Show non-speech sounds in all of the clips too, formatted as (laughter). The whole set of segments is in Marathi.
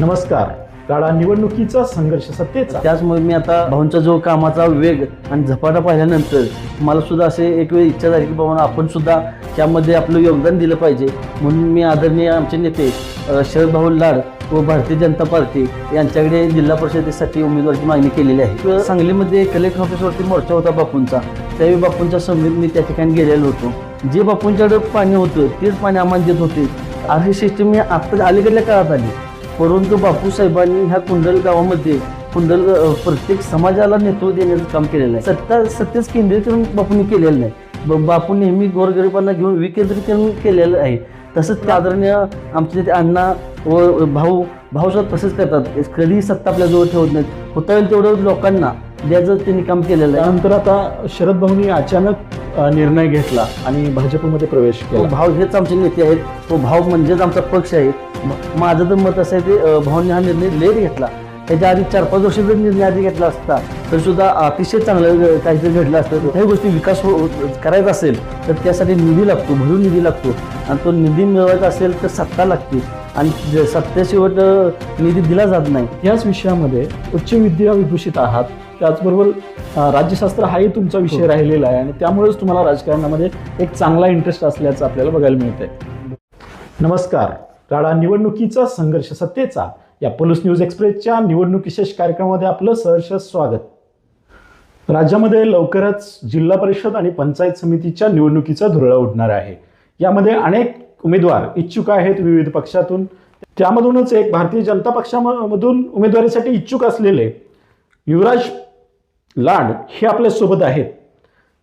नमस्कार. काळा निवडणुकीचा संघर्ष सत्तेचा. त्याचमुळे मी आता भाऊंचा जो कामाचा वेग आणि झपाटा पाहिल्यानंतर मला सुद्धा असे एक वेळ इच्छा झाली की बाबा आपण सुद्धा त्यामध्ये आपलं योगदान दिलं पाहिजे. म्हणून मी आदरणीय आमचे नेते शरद भाऊ लाड व भारतीय जनता पार्टी यांच्याकडे जिल्हा परिषदेसाठी उमेदवारीची मागणी केलेली आहे. सांगलीमध्ये कलेक्टर ऑफिसवरती मोर्चा होता बापूंचा. त्यावेळी बापूंच्या समवेत मी त्या ठिकाणी गेलेलो होतो. जे बापूंच्याकडे पाणी होतं तेच पाणी आम्हाला देत होते. अशी सिस्टीम मी आत्ता अलीकडल्या काळात आली. परंतु बापूसाहेबांनी ह्या कुंडल गावामध्ये कुंडल प्रत्येक समाजाला नेतृत्व देण्याचं काम केलेलं आहे. सत्ता सत्तेच केंद्रीकरण बापूंनी केलेलं नाही. ब- बापू नेहमी गोरगरिबांना घेऊन विकेंद्रीकरण केलेलं आहे. तसंच त्या आदरणीय आमचे ते अण्णा व भाऊ भाऊ सुद्धा तसंच करतात. कधीही सत्ता आपल्याजवळ ठेवत नाहीत. होता येईल तेवढं लोकांना द्यायचं त्यांनी काम केलेलं आहे. त्यानंतर आता शरद भाऊनी अचानक अ, निर्णय घेतला आणि भाजपमध्ये प्रवेश तो केला भाव हेच आमचे नेते आहेत तो भाव म्हणजेच आमचा पक्ष आहे. म- माझं तर मत असं आहे की अं, भाऊंनी हा निर्णय लेट घेतला. त्याच्या आधी चार पाच वर्ष जर निर्णय आधी घेतला असता तर सुद्धा अतिशय चांगलं अं, काहीतरी घडलं असतं. काही गोष्टी विकास हो करायचा असेल तर त्यासाठी निधी लागतो भरून निधी लागतो. आणि तो निधी मिळवायचा असेल तर सत्ता लागते. आणि ज- निधी दिला जात नाही. याच विषयामध्ये उच्च विद्या विभूषित आहात. त्याचबरोबर राज्यशास्त्र हाही तुमचा विषय हो. राहिलेला आहे आणि त्यामुळेच तुम्हाला राजकारणामध्ये एक चांगला इंटरेस्ट असल्याचं आपल्याला बघायला मिळतंय. नमस्कार. काळा निवडणुकीचा संघर्ष सत्तेचा. या पलूस न्यूज एक्सप्रेसच्या निवडणूक विशेष कार्यक्रमामध्ये आपलं सहर्ष स्वागत. राज्यामध्ये लवकरच जिल्हा परिषद आणि पंचायत समितीच्या निवडणुकीचा धुरळा उडणार आहे. यामध्ये अनेक उमेदवार इच्छुक आहेत विविध पक्षातून. त्यामधूनच एक भारतीय जनता पक्षामधून उमेदवारीसाठी इच्छुक असलेले युवराज लाड हे आपल्यासोबत आहेत.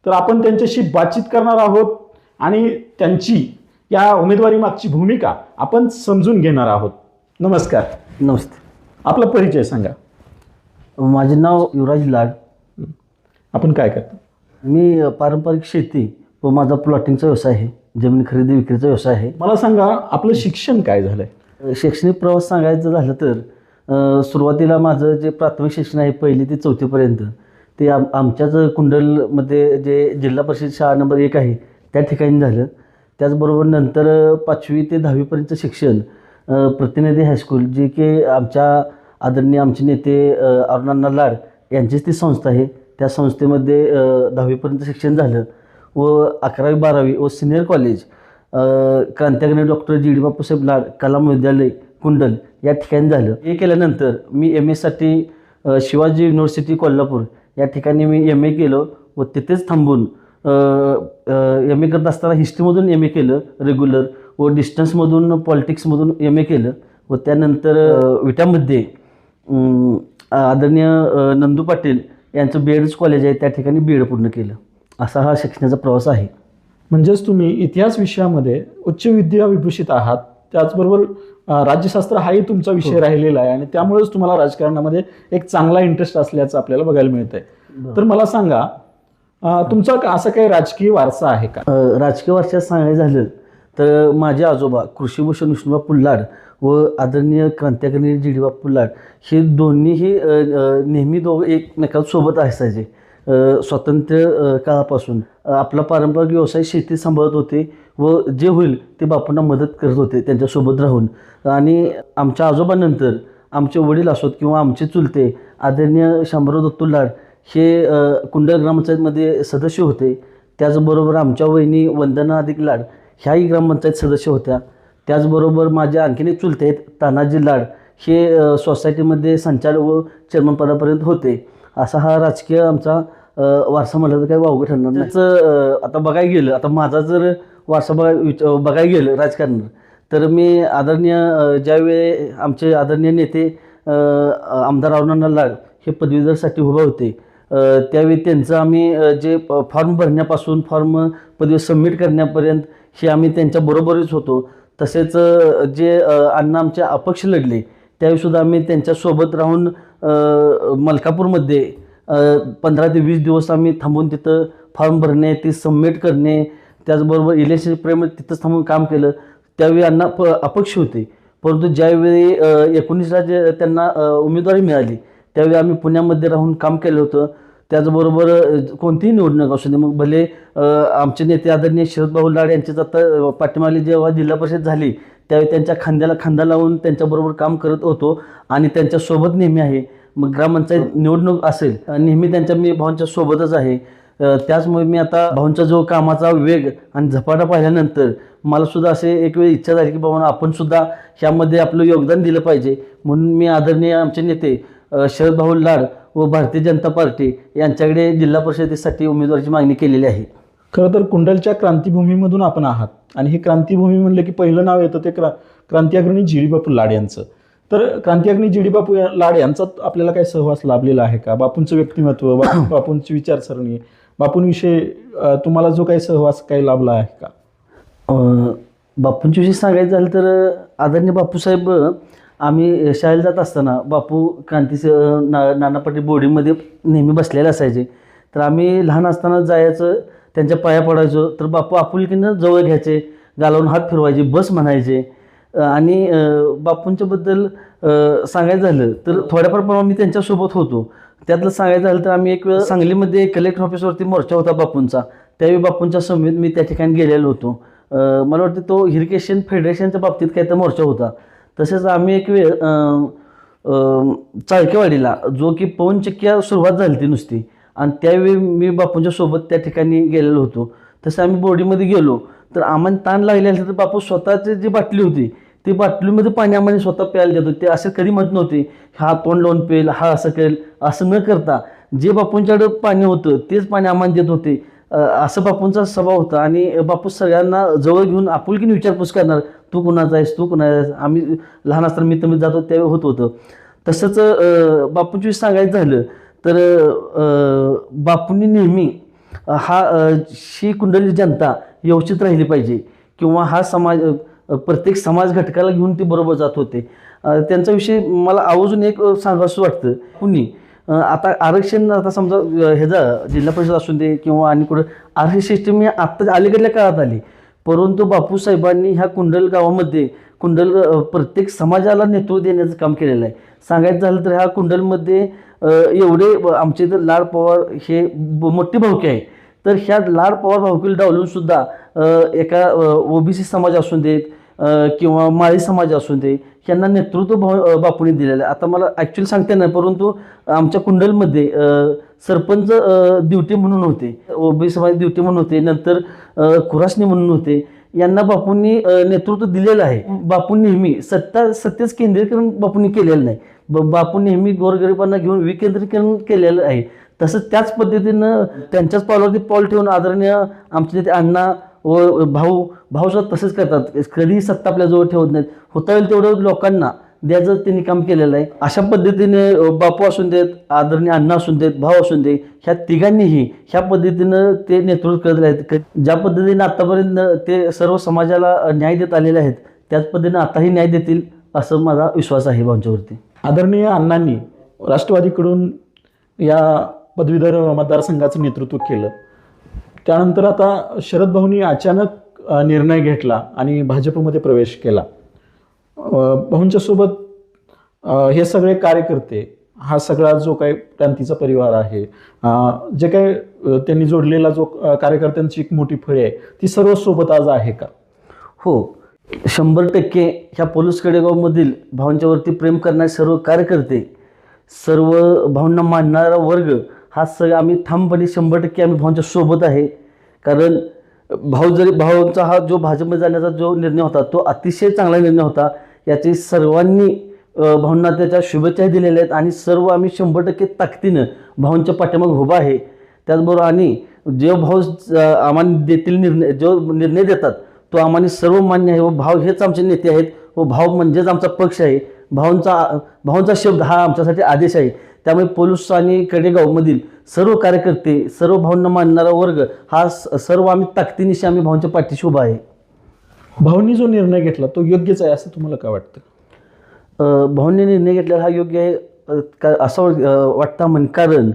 तर आपण त्यांच्याशी बातचीत करणार आहोत आणि त्यांची या उमेदवारी मागची भूमिका आपण समजून घेणार आहोत. नमस्कार. नमस्ते. आपला परिचय सांगा. माझे नाव युवराज लाड. आपण काय करता? मी पारंपरिक शेती व माझा प्लॉटिंगचा व्यवसाय आहे. जमीन खरेदी विक्रीचा व्यवसाय आहे. मला सांगा आपलं शिक्षण काय झालंय? शैक्षणिक प्रवास सांगायचं झालं तर सुरुवातीला माझं जे प्राथमिक शिक्षण आहे पहिली ते चौथीपर्यंत. ते आम आमच्याच कुंडलमध्ये जे जिल्हा परिषद शाळा नंबर एक आहे त्या ठिकाणी झालं. त्याचबरोबर नंतर पाचवी ते दहावीपर्यंतचं शिक्षण प्रतिनिधी हायस्कूल जे की आमच्या आदरणीय आमचे नेते अरुणांना लाड यांचीच ती संस्था आहे. त्या संस्थेमध्ये दहावीपर्यंत शिक्षण झालं व अकरावी बारावी व सिनियर कॉलेज अ, doctor G D Bapusaheb Lad कला विद्यालय कुंडल या ठिकाणी झालं. हे केल्यानंतर मी एम एसाठी शिवाजी युनिव्हर्सिटी कोल्हापूर या ठिकाणी मी एम ए केलं व तिथेच थांबून एम ए करत असताना हिस्ट्रीमधून एम ए केलं रेग्युलर व डिस्टन्समधून पॉलिटिक्समधून एम ए केलं व त्यानंतर विटामध्ये आदरणीय नंदू पाटील यांचं बी एडच कॉलेज आहे त्या ठिकाणी बी एड पूर्ण केलं. असा हा शिक्षणाचा प्रवास आहे. म्हणजेच तुम्ही इतिहास विषयामध्ये उच्च विद्या विभूषित आहात. त्याचबरोबर राज्यशास्त्र हाही तुमचा विषय राहिलेला आहे आणि त्यामुळेच तुम्हाला राजकारणामध्ये एक चांगला इंटरेस्ट असल्याचं आपल्याला बघायला मिळतंय. तर मला सांगा तुमचा का- असा काही राजकीय वारसा आहे का? राजकीय वर्षात सांगायचं झालं तर माझे आजोबा कृषीभूषण विष्णुबा पुल्लाड व आदरणीय क्रांतिकारी जी डी बा पुल्लाड हे दोन्हीही नेहमी दोघं एकमेकांसोबत असायचे. स्वातंत्र्य काळापासून आपला पारंपरिक व्यवसाय शेती सांभाळत होते व जे होईल ते बापूंना मदत करत होते त्यांच्यासोबत राहून. आणि आमच्या आजोबानंतर आमचे वडील असोत किंवा आमचे चुलते आदरणीय शामराव दत्तू लाड हे कुंडल ग्रामपंचायतमध्ये सदस्य होते. त्याचबरोबर आमच्या वहिनी वंदना अधिक लाड ह्याही ग्रामपंचायत सदस्य होत्या. त्याचबरोबर माझ्या आणखीन एक चुलते आहेत तानाजी लाड हे सोसायटीमध्ये संचालक व चेअरमनपदापर्यंत होते. असा हा राजकीय आमचा वारसा म्हटलं तर काही वावगं ठरणार नाही. त्याचं, आता बघायला गेलं आता माझा जर वारसा बघाय विच- बघायला गेलं राजकारण तर मी आदरणीय ज्यावेळी आमचे आदरणीय नेते आमदार अरुणांना लाग हे पदवीधरसाठी उभे होते त्यावेळी त्यांचं आम्ही जे फॉर्म भरण्यापासून फॉर्म पदवी सबमिट करण्यापर्यंत हे आम्ही त्यांच्याबरोबरच होतो. तसेच जे अण्णा आमचे अपक्ष लढले त्यावेळीसुद्धा आम्ही त्यांच्यासोबत राहून मलकापूरमध्ये पंधरा ते वीस दिवस आम्ही थांबून तिथं फॉर्म भरणे ते सबमिट करणे त्याचबरोबर इलेक्शन प्रेम तिथंच थांबून काम केलं. त्यावेळी अण्णा प अपक्ष होते. परंतु ज्यावेळी एकोणीसला जे त्यांना उमेदवारी मिळाली त्यावेळी आम्ही पुण्यामध्ये राहून काम केलं होतं. त्याचबरोबर कोणतीही निवडणूक असू दे मग भले आमचे नेते आदरणीय शरद भाऊ लाड यांचीच आता अ, पाठीमागली जेव्हा जिल्हा परिषद झाली त्यावेळी त्यांच्या खांद्याला खांदा लावून त्यांच्याबरोबर काम करत होतो आणि त्यांच्यासोबत नेहमी आहे. मग ग्रामपंचायत निवडणूक असेल नेहमी त्यांच्या मी भाऊंच्या सोबतच आहे. त्याचमुळे मी आता भाऊंचा जो कामाचा वेग आणि झपाटा पाहिल्यानंतर मला सुद्धा असे एक वेळ इच्छा झाली की बाबा आपण सुद्धा ह्यामध्ये आपलं योगदान दिलं पाहिजे. म्हणून मी आदरणीय आमचे नेते शरद भाऊ लाड व भारतीय जनता पार्टी यांच्याकडे जिल्हा परिषदेसाठी उमेदवारीची मागणी केलेली आहे. खरं तर कुंडलच्या क्रांतिभूमीमधून आपण आहात आणि ही क्रांतिभूमी म्हणलं की पहिलं नाव येतं ते क्रा क्रांतिअग्रणी जी डी बापू लाड यांचं. तर क्रांतिअग्रणी जी डी बापू या- लाड यांचा आपल्याला काही सहवास लाभलेला आहे का? बापूंचं व्यक्तिमत्व (coughs) बापूंची विचारसरणी बापूंविषयी तुम्हाला जो काही सहवास काही लाभला आहे का? अ, बापूंच्या विषयी सांगायचं झालं तर आदरणीय बापूसाहेब आम्ही शाळेला जात असताना बापू क्रांतीस ना नाना बोर्डिंगमध्ये नेहमी बसलेले असायचे. तर आम्ही लहान असताना जायचं त्यांच्या पाया पडायचो. तर बापू आपुलकीनं जवळ घ्यायचे गालावून हात फिरवायचे बस म्हणायचे. आणि बापूंच्याबद्दल सांगायचं झालं तर थोड्याफार प्रमाणात मी त्यांच्यासोबत होतो. त्यातलं सांगायचं झालं तर आम्ही एक वेळ सांगलीमध्ये कलेक्टर ऑफिसवरती मोर्चा होता बापूंचा. त्यावेळी बापूंच्या समेत मी त्या ठिकाणी गेलेलो होतो. मला वाटतं तो इरिगेशन फेडरेशनच्या बाबतीत काही तर मोर्चा होता. तसेच आम्ही एक वेळ चाळकेवाडीला जो की पवनचक्क्या सुरुवात झाली ती नुसती. आणि त्यावेळी मी बापूंच्या सोबत त्या ठिकाणी गेलेलो होतो. तसं आम्ही बोर्डीमध्ये गेलो. तर आम्हाला ताण लागले असेल तर बापू स्वतःची जी बाटली होती ती बाटलीमध्ये पाणी आम्हाला स्वतः प्यायला देत होते. ते असे कधी म्हणत नव्हते हा तोंड लावून पेल हा असं करेल असं न करता जे बापूंच्याकडं पाणी होतं तेच पाणी आम्हाला देत होते. असं बापूंचा स्वभाव होता आणि बापू सगळ्यांना जवळ घेऊन आपुलकीने विचारपूस करणार तू कुणाचा आहेस? तू कुणाचा आहेस? आम्ही लहान असताना मी तुम्ही जातो त्यावेळी होत होतं. तसंच बापूंची सांगायचं झालं तर बापूंनी नेहमी हा अ, ही कुंडली जनता व्यवस्थित राहिली पाहिजे किंवा हा समाज प्रत्येक समाज घटकाला घेऊन ते बरोबर जात होते. त्यांचा विषय मला आवर्जून एक सांगावंसं वाटतं. कुणी आता आरक्षण आता समजा ह्याचा ह्याचं जिल्हा परिषद असू दे किंवा आणि कुठं आरक्षण सिस्टीम ही आत्ता अलीकडल्या काळात आली. परंतु बापूसाहेबांनी ह्या कुंडल गावामध्ये कुंडल प्रत्येक समाजाला नेतृत्व देण्याचं काम केलेलं आहे. सांगायचं झालं तर ह्या कुंडलमध्ये एवढे आमचे इथं लाड पवार हे मोठे मोठी भावकी आहे तर ह्या लाड पवार भावकीला डावलूनसुद्धा एका ओबीसी समाज असू देत किंवा माळी समाज असू दे यांना नेतृत्व भाव बापूंनी दिलेलं आहे. आता मला ॲक्च्युली सांगता नाही परंतु आमच्या कुंडलमध्ये सरपंच ड्युटी म्हणून होते ओबीसी समाज ड्युटी म्हणून होते नंतर खुरासणी खुरासनी म्हणून होते यांना बापूंनी नेतृत्व दिलेलं आहे. बापू नेहमी सत्ता सत्तेच केंद्रीकरण बापूंनी केलेलं नाही. ब बापू नेहमी गोरगरिबांना घेऊन विकेंद्रीकरण केलेलं आहे. तसंच त्याच पद्धतीनं त्यांच्याच पावलावरती पाऊल ठेवून आदरणीय आमचे नेते अण्णा व भाऊ भाऊ सुद्धा तसेच करतात. कधीही सत्ता आपल्याजवळ ठेवत नाहीत. होता येईल तेवढं लोकांना द्यायचं त्यांनी काम केलेलं आहे. अशा पद्धतीने बापू असून देत आदरणीय अण्णा असून देत भाऊ असून दे ह्या तिघांनीही ह्या पद्धतीनं ते नेतृत्व करत आहेत. ज्या पद्धतीने आत्तापर्यंत ते सर्व समाजाला न्याय देत आलेले आहेत त्याच पद्धतीने आताही न्याय देतील असं माझा विश्वास आहे भाऊंच्यावरती. आदरणीय अण्णांनी राष्ट्रवादीकडून या पदवीधर मतदारसंघाचं नेतृत्व केलं. त्यानंतर आता शरद भाऊंनी अचानक निर्णय घेतला आणि भाजपमध्ये प्रवेश केला. भाऊंच्यासोबत हे सगळे कार्यकर्ते हा सगळा जो काही क्रांतीचा परिवार आहे जे काही त्यांनी जोडलेला जो कार्यकर्त्यांची एक मोठी फळी आहे ती सर्व सोबत आज आहे का? हो. शंभर टक्के ह्या पोलीस कडेगावमधील भावांच्यावरती प्रेम करणारे सर्व कार्यकर्ते सर्व भावना मानणारा वर्ग हा सगळं आम्ही ठामपणे शंभर टक्के आम्ही भावांच्या सोबत आहे. कारण भाऊ जरी भाऊंचा हा जो भाजपमध्ये जाण्याचा जो निर्णय होता तो अतिशय चांगला निर्णय होता. याची सर्वांनी भाऊंना त्याच्या शुभेच्छाही दिलेल्या आहेत आणि सर्व आम्ही शंभर टक्के ताकदीनं भाऊंच्या पाठीमागे उभा आहे. त्याचबरोबर आणि जे भाऊ आम्हाला देतील निर्णय जो निर्णय देतात तो आम्हाला सर्व मान्य आहे व भाव हेच आमचे नेते आहेत व भाव म्हणजेच आमचा पक्ष आहे. भाऊंचा भाऊंचा शब्द हा आमच्यासाठी आदेश आहे. त्यामुळे पोलीस आणि कडेगावमधील सर्व कार्यकर्ते सर्व भाऊंना मानणारा वर्ग हा स- सर्व आम्ही ताकदीनिशी आम्ही भाऊंच्या पाठीशी उभा आहे. भाऊंनी जो निर्णय घेतला तो योग्यच आहे असं तुम्हाला काय वाटतं? भाऊंनी निर्णय घेतलेला हा योग्य आहे का असं वाटतं म्हण कारण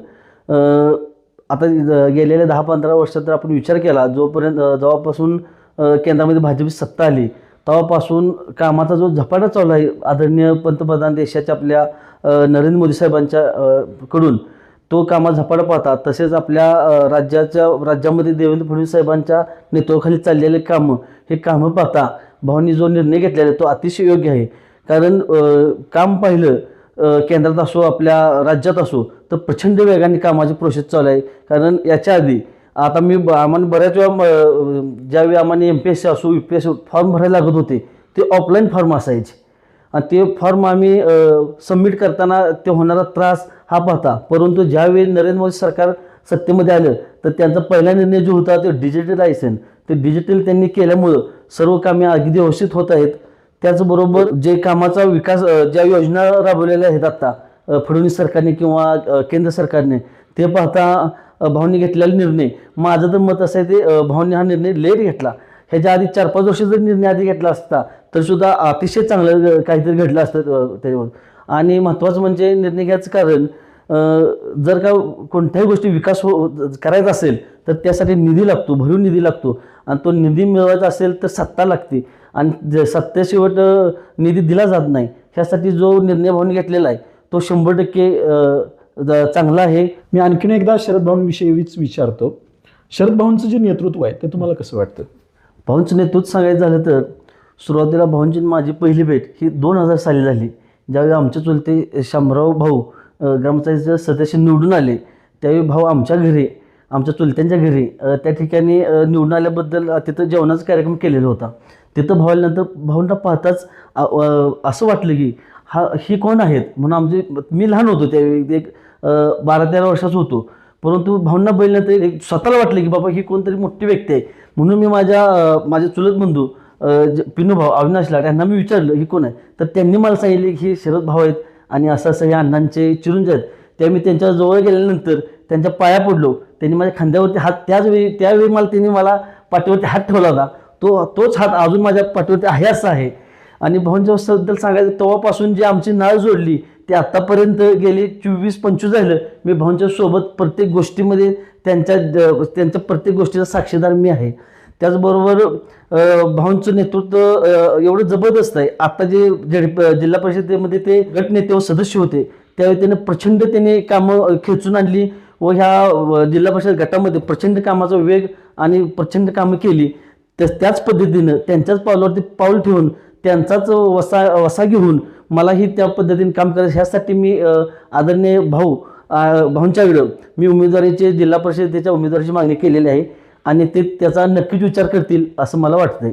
आता गेलेल्या दहा पंधरा वर्षात जर आपण विचार केला जोपर्यंत जेव्हापासून केंद्रामध्ये भाजपची सत्ता आली तेव्हापासून कामाचा जो झपाटा चालू आहे आदरणीय पंतप्रधान देशाच्या आपल्या नरेंद्र मोदी साहेबांच्या कडून तो कामा झपाटा पाहता तसेच आपल्या राज्याच्या राज्यामध्ये देवेंद्र फडणवीस साहेबांच्या नेतृत्वाखाली चाललेले कामं हे कामं पाहता भावांनी जो निर्णय घेतलेला आहे तो अतिशय योग्य आहे. कारण काम पाहिलं केंद्रात असो आपल्या राज्यात असो तर प्रचंड वेगाने कामाची प्रोसेस चालू आहे. कारण याच्या आधी आता मी ब- आम्हाला बऱ्याच वेळा म- ज्यावेळी आम्हाला एम पी एस सी असो U P S C form भरायला लागत होते ते ऑफलाईन फॉर्म असायचे. आणि ते फॉर्म आम्ही सबमिट करताना ते होणारा त्रास हा पाहता. परंतु ज्यावेळी नरेंद्र मोदी सरकार सत्तेमध्ये आलं तर त्यांचा पहिला निर्णय जो होता तो डिजिटलायझेशन ते डिजिटल त्यांनी केल्यामुळं सर्व कामे अगदी व्यवस्थित होत आहेत. त्याचबरोबर जे कामाचा विकास ज्या योजना राबवलेल्या आहेत आत्ता फडणवीस सरकारने किंवा केंद्र सरकारने ते पाहता भावनी घेतलेला निर्णय. माझं तर मत असं आहे ते भावने हा निर्णय लेट घेतला. ह्याच्या आधी चार पाच वर्ष जर निर्णय आधी घेतला असता तर सुद्धा अतिशय चांगलं काहीतरी घडलं असतं त्याच्यावर. आणि महत्त्वाचं म्हणजे निर्णय घ्यायचं कारण जर का कोणत्याही गोष्टी विकास हो करायचा असेल तर त्यासाठी निधी लागतो भरीव निधी लागतो. आणि तो निधी मिळवायचा असेल तर सत्ता लागते. आणि ज- सत्तेशिवट निधी दिला जात नाही ह्यासाठी जो निर्णय भाऊने घेतलेला आहे तो शंभर टक्के चांगला आहे. मी आणखीन एकदा शरद भाऊंविषयीच विचारतो. शरद भाऊंचं जे नेतृत्व आहे ते तुम्हाला कसं वाटतं? भाऊंचं नेतृत्व सांगायचं झालं तर सुरुवातीला भाऊंची माझी पहिली भेट ही दोन हजार साली झाली. ज्यावेळी आमच्या चुलते शामराव भाऊ ग्रामपंचायतीचे सदस्य निवडून आले त्यावेळी भाऊ आमच्या घरी आमच्या चुलत्यांच्या घरी त्या ठिकाणी निवडून आल्याबद्दल तिथं जेवणाचा कार्यक्रम केलेला होता. तिथं भावाल्यानंतर भाऊंना पाहताच असं वाटलं की हा ही कोण आहेत? म्हणून आमचे मी लहान होतो त्यावेळी एक बारा तेरा वर्षाचा होतो. परंतु भाऊंना बघितल्यानंतर एक स्वतःला वाटलं की बाबा ही कोणतरी मोठी व्यक्ती आहे. म्हणून मी माझ्या माझ्या माझे चुलत बंधू अ, पिनू भाऊ अविनाश लाड यांना मी विचारलं ही कोण आहे? तर त्यांनी मला सांगितले की हे शरद भाऊ आहेत आणि असं असं हे अण्णांचे चिरुंजी आहेत. त्या मी त्यांच्या जवळ गेल्यानंतर त्यांच्या पाया पडलो. त्यांनी माझ्या खांद्यावरती हात त्याच वेळी त्यावेळी मला त्यांनी मला पाठीवरती हात ठेवला होता. तो तोच हात अजून माझ्या पाठीवरती आहे असा आहे. आणि भाऊंच्याबद्दल सांगायचं तेव्हापासून जी आमची नाळ जोडली ते आत्तापर्यंत गेली चोवीस पंचवीस झालं. मी भाऊंच्या सोबत प्रत्येक गोष्टीमध्ये त्यांच्या त्यांच्या प्रत्येक गोष्टीचा साक्षीदार मी आहे. त्याचबरोबर भाऊंचं नेतृत्व एवढं जबरदस्त आहे. आता जे जिल्हा परिषदेमध्ये ते गटनेते व सदस्य होते त्यावेळी त्याने प्रचंड त्याने कामं खेचून आणली व ह्या जिल्हा परिषद गटामध्ये प्रचंड कामाचा वेग आणि प्रचंड कामं केली. त्या- त्याच पद्धतीनं त्यांच्याच पावलावरती पाऊल ठेवून त्यांचाच वसा वसा घेऊन मलाही त्या पद्धतीने काम करायचं. ह्यासाठी मी आदरणीय भाऊ भाऊंच्याकडं मी उमेदवारीचे जिल्हा परिषदेच्या उमेदवारीची मागणी केलेली आहे. आणि ते त्याचा नक्कीच विचार करतील असं मला वाटतंय.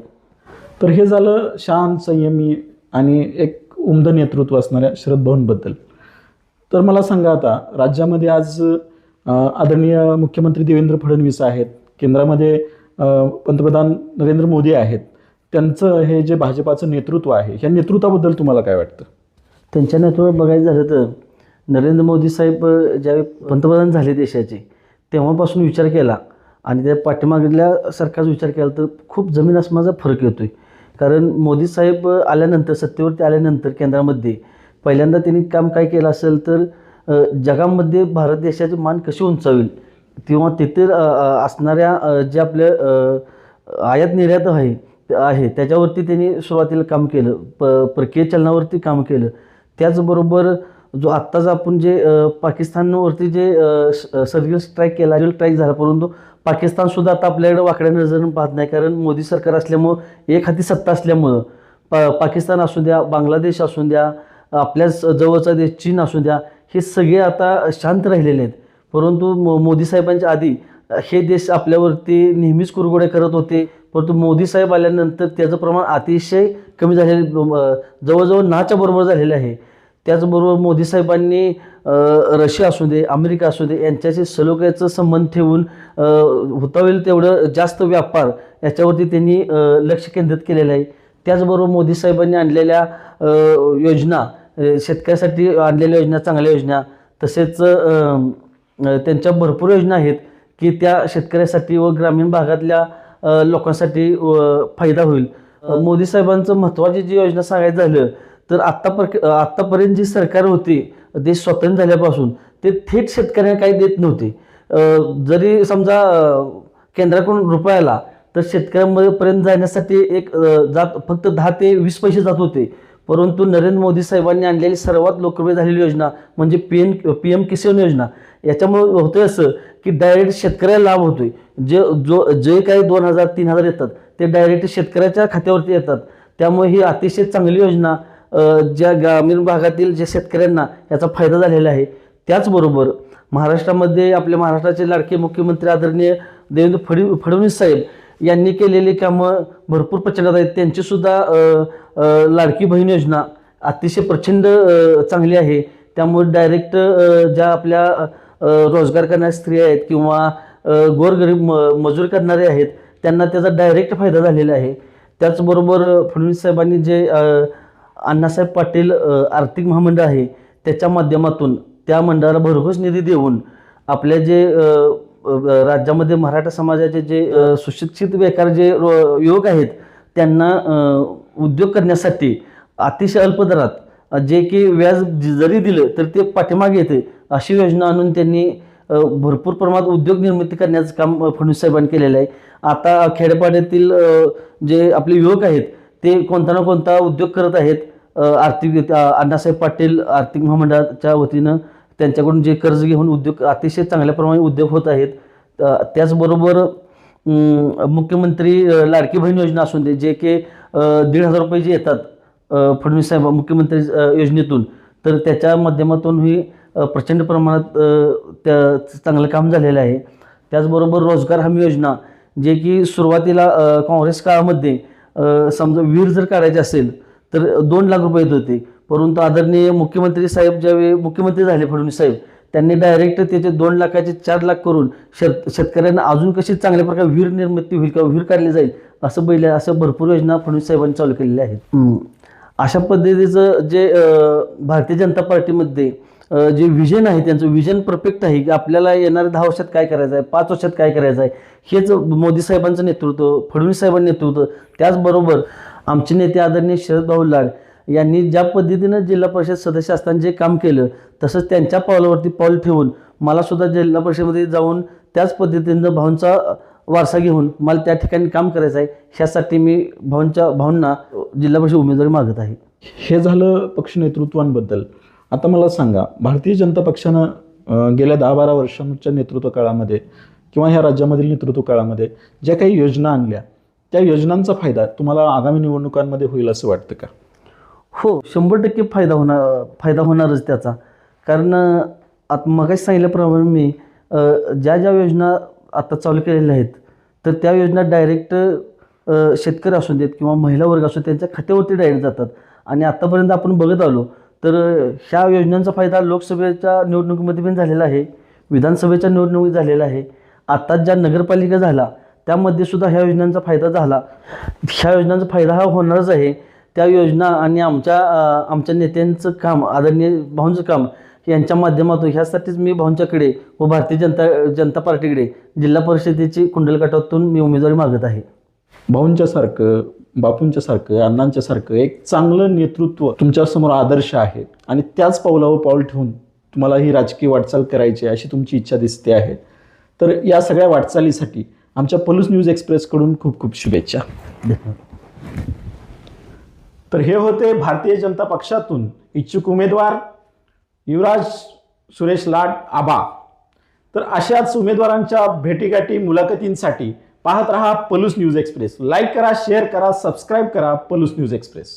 तर हे झालं शांत संयमी आणि एक उमद नेतृत्व असणाऱ्या शरद भाऊंबद्दल तर मला सांगा आता राज्यामध्ये आज आदरणीय मुख्यमंत्री देवेंद्र फडणवीस आहेत केंद्रामध्ये पंतप्रधान नरेंद्र मोदी आहेत त्यांचं हे जे भाजपाचं नेतृत्व आहे ह्या नेतृत्वाबद्दल तुम्हाला काय वाटतं? त्यांच्या नेतृत्वात बघायचं झालं तर नरेंद्र मोदी साहेब ज्यावेळी पंतप्रधान झाले देशाचे तेव्हापासून विचार केला आणि त्या पाठीमागल्या सरकारचा विचार केला तर खूप जमीन आसमानाचा फरक येतो आहे कारण मोदी साहेब आल्यानंतर सत्तेवरती आल्यानंतर केंद्रामध्ये पहिल्यांदा त्यांनी काम काय केलं असेल तर जगामध्ये भारत देशाची मान कशी उंचावेल किंवा तिथे असणाऱ्या जे आपल्या आयात निर्यात आहे आहे त्याच्यावरती त्यांनी सुरुवातीला काम केलं प परकीय चलनावरती काम केलं. त्याचबरोबर जो आत्ताच आपण जे पाकिस्तानवरती जे सर्जिकल स्ट्राईक केला सर्जिकल स्ट्राईक झाला परंतु पाकिस्तानसुद्धा आता आपल्याकडे वाकड्या नजर पाहत नाही कारण मोदी सरकार असल्यामुळं एक हाती सत्ता असल्यामुळं पा पाकिस्तान असू द्या बांगलादेश असू द्या आपल्या स- जवळचा देश चीन असू द्या हे सगळे आता शांत राहिलेले आहेत. परंतु मो मोदी साहेबांच्या आधी हे देश आपल्यावरती नेहमीच कुरगोड्या करत होते परंतु मोदी साहेब आल्यानंतर त्याचं प्रमाण अतिशय कमी झालेलं जवळजवळ नाच्या बरोबर झालेलं आहे. त्याचबरोबर मोदी साहेबांनी रशिया असू दे अमेरिका असू दे यांच्याशी सलोख्याचं संबंध ठेवून होता होईल तेवढं जास्त व्यापार याच्यावरती त्यांनी लक्ष केंद्रित केलेलं आहे. त्याचबरोबर मोदी साहेबांनी आणलेल्या योजना शेतकऱ्यासाठी आणलेल्या योजना चांगल्या योजना तसेच त्यांच्या भरपूर योजना आहेत की त्या शेतकऱ्यासाठी व ग्रामीण भागातल्या लोकांसाठी फायदा होईल. मोदी साहेबांचं महत्त्वाची जी योजना सांगायचं झालं तर आत्ता पर आत्तापर्यंत जी सरकार होती देश स्वतंत्र झाल्यापासून ते थेट शेतकऱ्यांना काही देत नव्हते. जरी समजा केंद्राकडून रुपया आला तर शेतकऱ्यांमध्येपर्यंत जाण्यासाठी एक जात फक्त दहा ते वीस पैसे जात होते. परंतु नरेंद्र मोदी साहेबांनी आणलेली सर्वात लोकप्रिय झालेली योजना म्हणजे P M P M Kisan योजना. याच्यामुळे होतंय असं की डायरेक्ट शेतकऱ्याला लाभ होतोय. जे जो जे काही दोन हजार तीन हजार येतात ते डायरेक्ट शेतकऱ्याच्या खात्यावरती येतात. त्यामुळे ही अतिशय चांगली योजना ज्या ग्रामीण भागातील जे शेतकऱ्यांना याचा फायदा झालेला आहे त्याचबरोबर महाराष्ट्रामध्ये आपल्या महाराष्ट्राचे लाडके मुख्यमंत्री आदरणीय देवेंद्र फडी फडणवीस साहेब यांनी केलेली कामं भरपूर प्रचंडात आहेत. त्यांचीसुद्धा लाडकी बहीण योजना अतिशय प्रचंड चांगली आहे. त्यामुळे डायरेक्ट ज्या आपल्या रोजगार करणाऱ्या स्त्रिया आहेत किंवा गोरगरीब म मजूर करणारे आहेत त्यांना त्याचा डायरेक्ट फायदा झालेला आहे. त्याचबरोबर फडणवीस साहेबांनी जे अण्णासाहेब पाटील आर्थिक महामंडळ आहे त्याच्या माध्यमातून त्या मंडळाला भरघोस निधी देऊन आपल्या जे राज्यामध्ये मराठा समाजाचे जे सुशिक्षित बेकार जे रो- युवक आहेत त्यांना उद्योग करण्यासाठी अतिशय अल्प दरात जे की व्याज जरी दिलं तर ते पाठीमागे येते अशी योजना आणून त्यांनी भरपूर प्रमाणात उद्योग निर्मिती करण्याचं काम फडणवीस साहेबांनी केलेलं आहे. आता खेडेपाड्यातील जे आपले युवक आहेत ते कोणता ना कोणता उद्योग करत आहेत. आर्थिक अण्णासाहेब पाटील आर्थिक महामंडळाच्या वतीनं त्यांच्याकडून जे कर्ज घेऊन उद्योग अतिशय चांगल्या प्रमाणे उद्योग होत आहेत. त्याचबरोबर मुख्यमंत्री लाडकी बहीण योजना असून दे जे की दीड हजार रुपये जे येतात फडणवीस साहेब मुख्यमंत्री योजनेतून तर त्याच्या माध्यमातूनही प्रचंड प्रमाणात त्या चांगलं काम झालेलं आहे. त्याचबरोबर रोजगार हमी योजना जे की सुरुवातीला काँग्रेस काळामध्ये समजा विहीर जर काढायची असेल तर दोन लाख रुपये येत होते. परंतु आदरणीय मुख्यमंत्री साहेब ज्यावेळी मुख्यमंत्री झाले फडणवीस साहेब त्यांनी डायरेक्ट त्याचे दोन लाखाचे चार लाख करून शेत शेतकऱ्यांना अजून कशी चांगल्या प्रकारे वीर निर्मिती होईल किंवा वीर काढली जाईल असं बैल्या असं भरपूर योजना फडणवीस साहेबांनी चालू केलेल्या आहेत. अशा पद्धतीचं जे भारतीय जनता पार्टीमध्ये जे विजन आहे त्यांचं विजन परफेक्ट आहे की आपल्याला येणाऱ्या दहा वर्षात काय करायचं आहे पाच वर्षात काय करायचं आहे हेच मोदी साहेबांचं नेतृत्व फडणवीस साहेबांचं नेतृत्व. त्याचबरोबर आमचे नेते आदरणीय शरद भाऊ लाड यांनी ज्या पद्धतीनं जिल्हा परिषद सदस्य असताना जे काम केलं तसंच त्यांच्या पावलावरती पाऊल ठेवून मला सुद्धा जिल्हा परिषदेमध्ये जाऊन त्याच पद्धतीनं भाऊंचा वारसा घेऊन मला त्या ठिकाणी काम करायचं आहे ह्यासाठी मी भाऊंच्या भाऊंना जिल्हा परिषद उमेदवारी मागत आहे. हे झालं पक्ष नेतृत्वांबद्दल. आता मला सांगा भारतीय जनता पक्षानं गेल्या दहा बारा वर्षांच्या नेतृत्व काळामध्ये किंवा ह्या राज्यामधील नेतृत्व काळामध्ये ज्या काही योजना आणल्या त्या योजनांचा फायदा तुम्हाला आगामी निवडणुकांमध्ये होईल असं वाटतं का? हो शंभर टक्के फायदा होणार फायदा होणारच त्याचा. कारण आत आता मगाशी सांगितल्याप्रमाणे मी ज्या ज्या योजना आता चालू केलेल्या आहेत तर त्या योजना डायरेक्ट शेतकरी असू देत किंवा महिला वर्ग असू त्यांच्या खात्यावरती डायरेक्ट जातात. आणि आत्तापर्यंत आपण बघत आलो तर ह्या योजनांचा फायदा लोकसभेच्या निवडणुकीमध्ये पण झालेला आहे विधानसभेच्या निवडणुकीत झालेला आहे. आता ज्या नगरपालिका झाला त्यामध्ये सुद्धा ह्या योजनांचा फायदा झाला. ह्या योजनांचा फायदा हा होणारच आहे. त्या योजना आणि आमच्या आमच्या नेत्यांचं काम आदरणीय भाऊंचं काम यांच्या माध्यमातून ह्यासाठीच मी भाऊंच्याकडे व भारतीय जनता जनता पार्टीकडे जिल्हा परिषदेची कुंडलकाठातून मी उमेदवारी मागत आहे. भाऊंच्यासारखं बापूंच्यासारखं अण्णांच्यासारखं एक चांगलं नेतृत्व तुमच्यासमोर आदर्श आहे. आणि त्याच पावलावर पाऊल ठेवून तुम्हाला ही राजकीय वाटचाल करायची आहे अशी तुमची इच्छा दिसते आहे. तर या सगळ्या वाटचालीसाठी आमच्या पलूस न्यूज एक्सप्रेसकडून खूप खूप शुभेच्छा. तर हे होते भारतीय जनता पक्षातून इच्छुक उमेदवार युवराज सुरेश लाड आबा. तर अशाच उमेदवारांच्या भेटीगाठी मुलाखतींसाठी पाहत रहा पलूस न्यूज एक्सप्रेस. लाईक करा शेअर करा सबस्क्राईब करा पलूस न्यूज एक्सप्रेस.